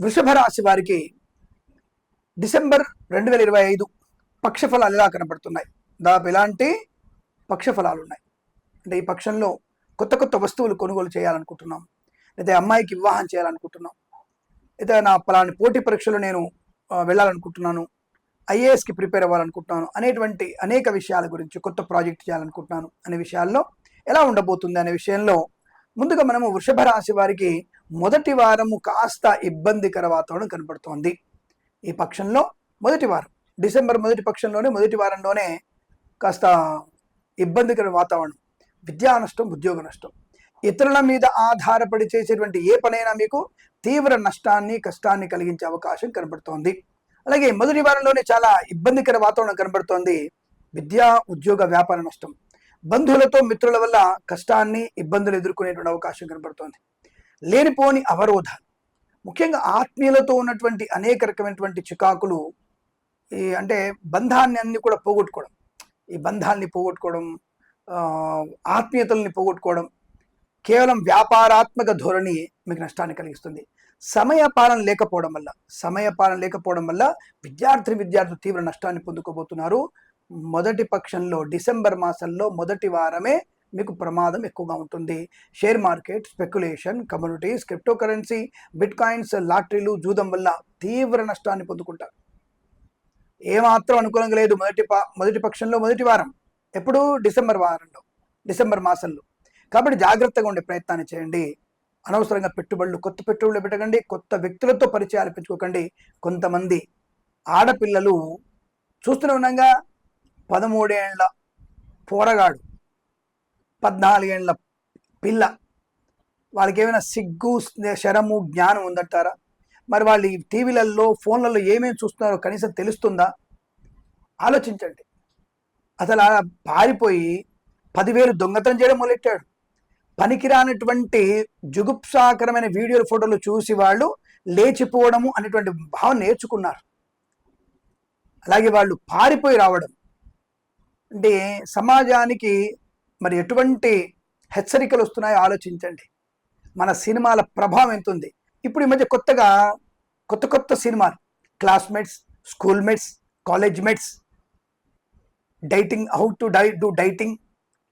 వృషభ రాశి వారికి డిసెంబర్ రెండు వేల ఇరవై ఐదు పక్షఫలాలు ఎలా కనబడుతున్నాయి? దాదాపు ఎలాంటి పక్షఫలాలు ఉన్నాయి? అంటే ఈ పక్షంలో కొత్త కొత్త వస్తువులు కొనుగోలు చేయాలనుకుంటున్నాం. లేదా అమ్మాయికి వివాహం చేయాలనుకుంటున్నాం. లేదా నా పలాని పోటీ పరీక్షలో నేను వెళ్ళాలనుకుంటున్నాను. ఐఏఎస్కి ప్రిపేర్ అవ్వాలనుకుంటున్నాను. అనేటువంటి అనేక విషయాల గురించి కొత్త ప్రాజెక్ట్ చేయాలనుకుంటున్నాను అనే విషయాల్లో ఎలా ఉండబోతుంది అనే విషయంలో ముందుగా మనము వృషభ రాశి వారికి మొదటి వారము కాస్త ఇబ్బందికర వాతావరణం కనబడుతోంది ఈ పక్షంలో మొదటి వారం డిసెంబర్ మొదటి పక్షంలోనే మొదటి వారంలోనే కాస్త ఇబ్బందికర వాతావరణం విద్యా నష్టం ఉద్యోగ నష్టం. ఇతరుల మీద ఆధారపడి చేసేటువంటి ఏ పనైనా మీకు తీవ్ర నష్టాన్ని కష్టాన్ని కలిగించే అవకాశం కనబడుతోంది అలాగే మొదటి వారంలోనే చాలా ఇబ్బందికర వాతావరణం కనబడుతోంది విద్యా ఉద్యోగ వ్యాపార నష్టం. బంధువులతో మిత్రుల వల్ల కష్టాన్ని ఇబ్బందులు ఎదుర్కొనేటువంటి అవకాశం కనబడుతోంది లేనిపోని అవరోధాలు. ముఖ్యంగా ఆత్మీయులతో ఉన్నటువంటి అనేక రకమైనటువంటి చికాకులు ఈ అంటే బంధాన్ని అన్ని కూడా పోగొట్టుకోవడం. ఈ బంధాల్ని పోగొట్టుకోవడం ఆత్మీయతల్ని పోగొట్టుకోవడం కేవలం వ్యాపారాత్మక ధోరణి మీకు నష్టాన్ని కలిగిస్తుంది. సమయ పాలన లేకపోవడం వల్ల సమయ పాలన లేకపోవడం వల్ల విద్యార్థి విద్యార్థులు తీవ్ర నష్టాన్ని పొందుకోబోతున్నారు. మొదటి పక్షంలో డిసెంబర్ మాసంలో మొదటి వారమే మీకు ప్రమాదం ఎక్కువగా ఉంటుంది. Share market speculation communities cryptocurrency bitcoins లాటరీలు జూదం వల్ల తీవ్ర నష్టాన్ని పొందుకుంటారు. ఏమాత్రం అనుకూలంగా లేదు మొదటి ప- మొదటి పక్షంలో మొదటి వారం. ఎప్పుడు డిసెంబర్ వారంలో డిసెంబర్ మాసంలో. కాబట్టి జాగ్రత్తగా ఉండే ప్రయత్నాన్ని చేయండి. అనవసరంగా పెట్టుబడులు కొత్త పెట్టుబడులు పెట్టకండి. కొత్త వ్యక్తులతో పరిచయాలు పెంచుకోకండి. కొంతమంది ఆడపిల్లలు చూస్తూనే ఉన్నాగా పదమూడేళ్ళ పోరగాడు పద్నాలుగేళ్ళ పిల్ల. వాళ్ళకి ఏమైనా సిగ్గు శరము జ్ఞానం ఉందంటారా? మరి వాళ్ళు ఈ టీవీలలో ఫోన్లలో ఏమేమి చూస్తున్నారో కనీసం తెలుస్తుందా? ఆలోచించండి. అసలు అలా పారిపోయి పదివేలు దొంగతనం చేయడం మొదలెట్టాడు. పనికిరానటువంటి జుగుప్సాకరమైన వీడియోలు ఫోటోలు చూసి వాళ్ళు లేచిపోవడము అనేటువంటి భావం నేర్చుకున్నారు. అలాగే వాళ్ళు పారిపోయి రావడం. అంటే సమాజానికి మరి ఎటువంటి హెచ్చరికలు వస్తున్నాయో ఆలోచించండి. మన సినిమాల ప్రభావం ఎంత ఉంది ఇప్పుడు ఈ మధ్య కొత్తగా కొత్త కొత్త సినిమాలు classmates school mates college mates dieting how to die do dieting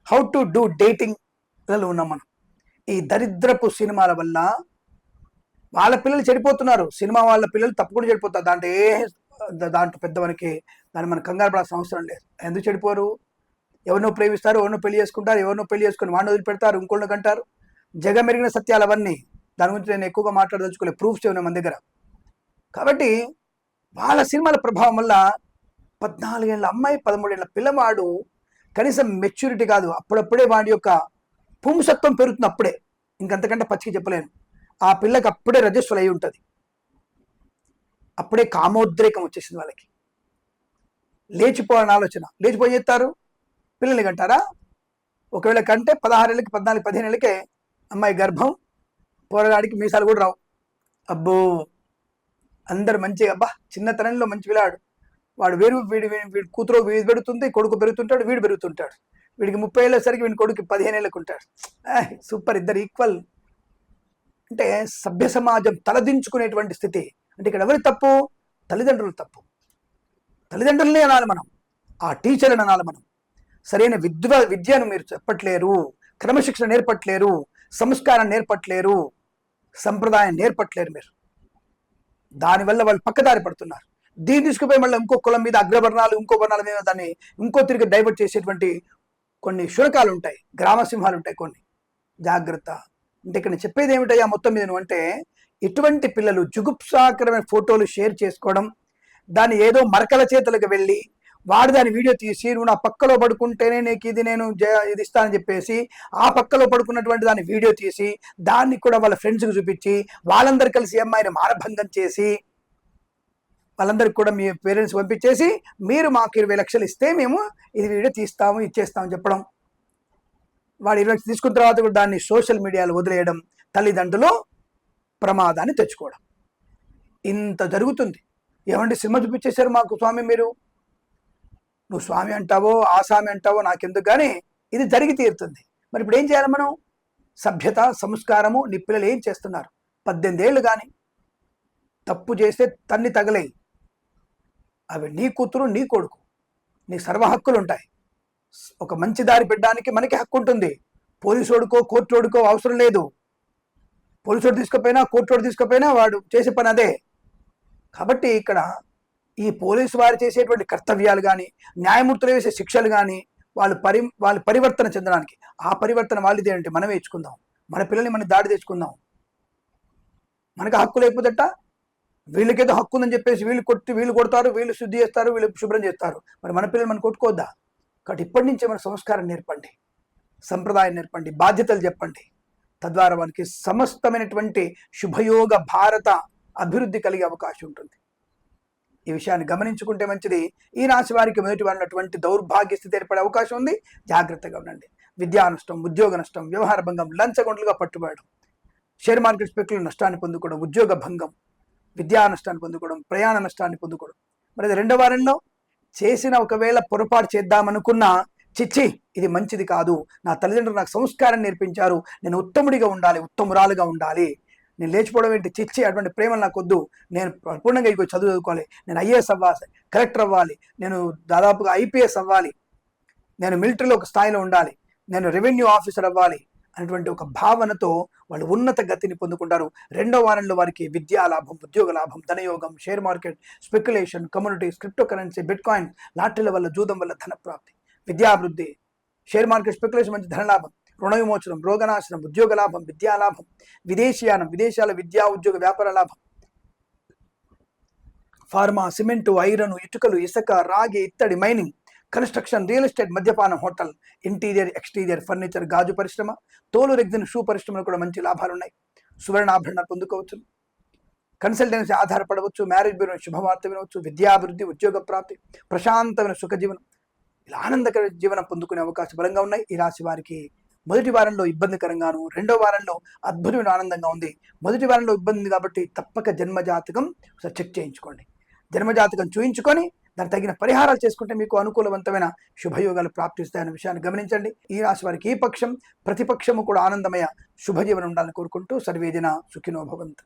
how to do డేటింగ్లలో ఉన్నాం మనం. ఈ దరిద్రపు సినిమాల వల్ల వాళ్ళ పిల్లలు చెడిపోతున్నారు. సినిమా వాళ్ళ పిల్లలు తప్పకుండా చెడిపోతారు. దాంట్లో ఏ దాంట్లో పెద్దవానికి దాన్ని మనం కంగారు పడాల్సిన అవసరం లేదు. ఎందుకు చెడిపోరు? ఎవరినో ప్రేమిస్తారు ఎవరినో పెళ్ళి చేసుకుంటారు ఎవరినో పెళ్ళి చేసుకుని వాడిని వదిలిపెడతారు ఇంకోళ్ళని కంటారు. జగమెరిగిన సత్యాలు అవన్నీ దాని గురించి నేను ఎక్కువగా మాట్లాడదలుచుకోలేదు. ప్రూఫ్స్ ఉన్నాయి మన దగ్గర? కాబట్టి వాళ్ళ సినిమాల ప్రభావం వల్ల పద్నాలుగేళ్ళ అమ్మాయి పదమూడేళ్ళ పిల్లవాడు కనీసం మెచ్యూరిటీ కాదు. అప్పుడప్పుడే వాడి యొక్క పుంసత్వం పెరుగుతుంది అప్పుడే. ఇంకంతకంటే పచ్చికి చెప్పలేను. ఆ పిల్లకి అప్పుడే రజస్వలు అయి ఉంటుంది. అప్పుడే కామోద్రేకం వచ్చేసింది వాళ్ళకి. లేచిపోవాలని ఆలోచన. లేచిపోయి చేస్తారు? పిల్లల్ని కంటారా ఒకవేళ కంటే పదహారేళ్ళకి పద్నాలుగు పదిహేను ఏళ్ళకే అమ్మాయి గర్భం పోరగాడికి మీసాలు కూడా రావు. అబ్బో! అందరు మంచిగా అబ్బా! చిన్నతనంలో మంచి పిల్లాడు వాడు వేరు వీడి వీడి కూతురు వీడి పెడుతుంది కొడుకు పెరుగుతుంటాడు వీడు పెరుగుతుంటాడు. వీడికి ముప్పై ఏళ్ళసరికి వీడి కొడుకు పదిహేను ఏళ్ళకు ఉంటాడు సూపర్ ఇద్దరు ఈక్వల్. అంటే సభ్య సమాజం తలదించుకునేటువంటి స్థితి. అంటే ఇక్కడ ఎవరి తప్పు? తల్లిదండ్రులు తప్పు. తల్లిదండ్రులనే అనాలి మనం. ఆ టీచర్ని అనాలి మనం. సరైన విద్వ విద్యను మీరు చెప్పట్లేరు క్రమశిక్షణ నేర్పట్లేరు సంస్కారం నేర్పట్లేరు సంప్రదాయం నేర్పట్లేరు మీరు. దానివల్ల వాళ్ళు పక్కదారి పడుతున్నారు. దీన్ని తీసుకుపోయి మళ్ళీ ఇంకో కులం మీద అగ్రవర్ణాలు ఇంకో వర్ణాల మీద దాన్ని ఇంకో తిరిగి డైవర్ట్ చేసేటువంటి కొన్ని శునకాలు ఉంటాయి గ్రామసింహాలు ఉంటాయి కొన్ని. జాగ్రత్త. అంటే ఇక్కడ చెప్పేది ఏమిటయ్యా మొత్తం మీద నువ్వు అంటే ఇటువంటి పిల్లలు జుగుప్సాకరమైన ఫోటోలు షేర్ చేసుకోవడం దాన్ని ఏదో మరకల చేతులకు వెళ్ళి వాడు దాని వీడియో తీసి నువ్వు నా పక్కలో పడుకుంటేనే నీకు ఇది నేను జ- ఇది ఇస్తానని చెప్పేసి ఆ పక్కలో పడుకున్నటువంటి దాన్ని వీడియో తీసి దాన్ని కూడా వాళ్ళ ఫ్రెండ్స్కి చూపించి వాళ్ళందరూ కలిసి అమ్మాయిని మానభంగం చేసి వాళ్ళందరికి కూడా మీ పేరెంట్స్ పంపించేసి మీరు మాకు ఇరవై లక్షలు ఇస్తే మేము ఇది వీడియో తీస్తాము ఇచ్చేస్తామని చెప్పడం. వాడు ఇరవై లక్షలు తీసుకున్న తర్వాత కూడా దాన్ని సోషల్ మీడియాలో వదిలేయడం తల్లిదండ్రులు ప్రమాదాన్ని తెచ్చుకోవడం. ఇంత జరుగుతుంది. ఏమంటే సినిమా చూపించేశారు మాకు స్వామి మీరు? నువ్వు స్వామి అంటావో ఆసామి అంటావో నాకెందుకు? కానీ ఇది జరిగి తీరుతుంది. మరి ఇప్పుడు ఏం చేయాలి మనం? సభ్యత సంస్కారము నీ పిల్లలు ఏం చేస్తున్నారు? పద్దెనిమిది ఏళ్ళు కానీ తప్పు చేస్తే తన్ని తగలేయి. అవి నీ కూతురు నీ కొడుకు. నీ సర్వ హక్కులు ఉంటాయి. ఒక మంచి దారి పెట్టడానికి మనకి హక్కు ఉంటుంది. పోలీసోడుకో కోర్టోడుకో అవసరం లేదు. పోలీసోడు తీసుకుపోయినా కోర్టోడు తీసుకుపోయినా వాడు చేసే పని అదే. కాబట్టి ఇక్కడ ఈ పోలీసు వారు చేసేటువంటి కర్తవ్యాలు కానీ న్యాయమూర్తులు వేసే శిక్షలు కానీ వాళ్ళు పరి వాళ్ళు పరివర్తన చెందడానికి ఆ పరివర్తన వాళ్ళది ఏంటి? మనమే ఇచ్చుకుందాం మన పిల్లల్ని మనం దాడి తెచ్చుకుందాం. మనకు హక్కు లేకపోతేట వీళ్ళకేదో హక్కు ఉందని చెప్పేసి వీళ్ళు కొట్టి వీళ్ళు కొడతారు వీళ్ళు శుద్ధి చేస్తారు వీళ్ళు శుభ్రం చేస్తారు. మరి మన పిల్లలు మనం కొట్టుకోవద్దా? కాబట్టి ఇప్పటి నుంచే మన సంస్కారం నేర్పండి. సంప్రదాయం నేర్పండి. బాధ్యతలు చెప్పండి. తద్వారా మనకి సమస్తమైనటువంటి శుభయోగ భారత అభివృద్ధి కలిగే అవకాశం ఉంటుంది. ఈ విషయాన్ని గమనించుకుంటే మంచిది. ఈ రాశి వారికి మొదటి వారినటువంటి దౌర్భాగ్య స్థితి ఏర్పడే అవకాశం ఉంది. జాగ్రత్తగా ఉండండి. విద్యా నష్టం ఉద్యోగ నష్టం వ్యవహార భంగం లంచగొండలుగా పట్టుబడడం షేర్ మార్కెట్ స్పెక్యులు నష్టాన్ని పొందుకోవడం ఉద్యోగ భంగం విద్యా నష్టాన్ని పొందుకోవడం ప్రయాణ నష్టాన్ని పొందుకోవడం. మరి అది రెండో వారంలో చేసిన ఒకవేళ పొరపాటు చేద్దామనుకున్నా చిచ్చి ఇది మంచిది కాదు. నా తల్లిదండ్రులు నాకు సంస్కారం నేర్పించారు. నేను ఉత్తముడిగా ఉండాలి ఉత్తమురాలుగా ఉండాలి. నేను లేచిపోవడం ఏంటి? చిచ్చి అటువంటి ప్రేమ నాకు వద్దు నేను పూర్ణంగా ఇక చదువు చదువుకోవాలి. నేను ఐఏఎస్ అవ్వాలి కలెక్టర్ అవ్వాలి నేను దాదాపుగా ఐపీఎస్ అవ్వాలి నేను మిలిటరీలో ఒక స్థాయిలో ఉండాలి నేను రెవెన్యూ ఆఫీసర్ అవ్వాలి అనేటువంటి ఒక భావనతో వాళ్ళు ఉన్నత గతిని పొందుకుంటారు. రెండో వారంలో వారికి విద్యా లాభం ఉద్యోగ లాభం ధనయోగం share market speculation communities cryptocurrency bitcoin లాటరీల వల్ల జూదం వల్ల ధనప్రాప్తి విద్యాభివృద్ధి షేర్ మార్కెట్ స్పెక్యులేషన్ మంచి ధనలాభం రుణ విమోచనం రోగనాశనం ఉద్యోగ లాభం విద్యాలాభం విదేశీయానం విదేశాల విద్యా ఉద్యోగ వ్యాపార లాభం. ఫార్మా సిమెంటు ఐరన్ ఇటుకలు ఇసుక రాగి ఇత్తడి మైనింగ్ కన్స్ట్రక్షన్ రియల్ ఎస్టేట్ మద్యపానం హోటల్ ఇంటీరియర్ ఎక్స్టీరియర్ ఫర్నిచర్ గాజు పరిశ్రమ తోలు రెగ్జిన్ షూ పరిశ్రమలు కూడా మంచి లాభాలు ఉన్నాయి సువర్ణాభరణాలు పొందుకోవచ్చు. కన్సల్టెన్సీ ఆధారపడవచ్చు మ్యారేజ్ బ్యూరో శుభవార్త వినవచ్చు విద్యాభివృద్ధి ఉద్యోగ ప్రాప్తి ప్రశాంతమైన సుఖ జీవనం ఇలా ఆనందకర జీవనం పొందుకునే అవకాశం బలంగా ఉన్నాయి. ఈ రాశి వారికి మొదటి వారంలో ఇబ్బందికరంగాను రెండో వారంలో అద్భుతమైన ఆనందంగా ఉంది. మొదటి వారంలో ఇబ్బంది ఉంది కాబట్టి తప్పక జన్మజాతకం ఒకసారి చెక్ చేయించుకోండి. జన్మజాతకం చూయించుకొని దానికి తగిన పరిహారాలు చేసుకుంటే మీకు అనుకూలవంతమైన శుభయోగాలు ప్రాప్తిస్తాయన్న విషయాన్ని గమనించండి. ఈ రాశి వారికి ఈ పక్షం ప్రతిపక్షము కూడా ఆనందమయ శుభజీవనం ఉండాలని కోరుకుంటూ సర్వేదిన సుఖినో భవంతు.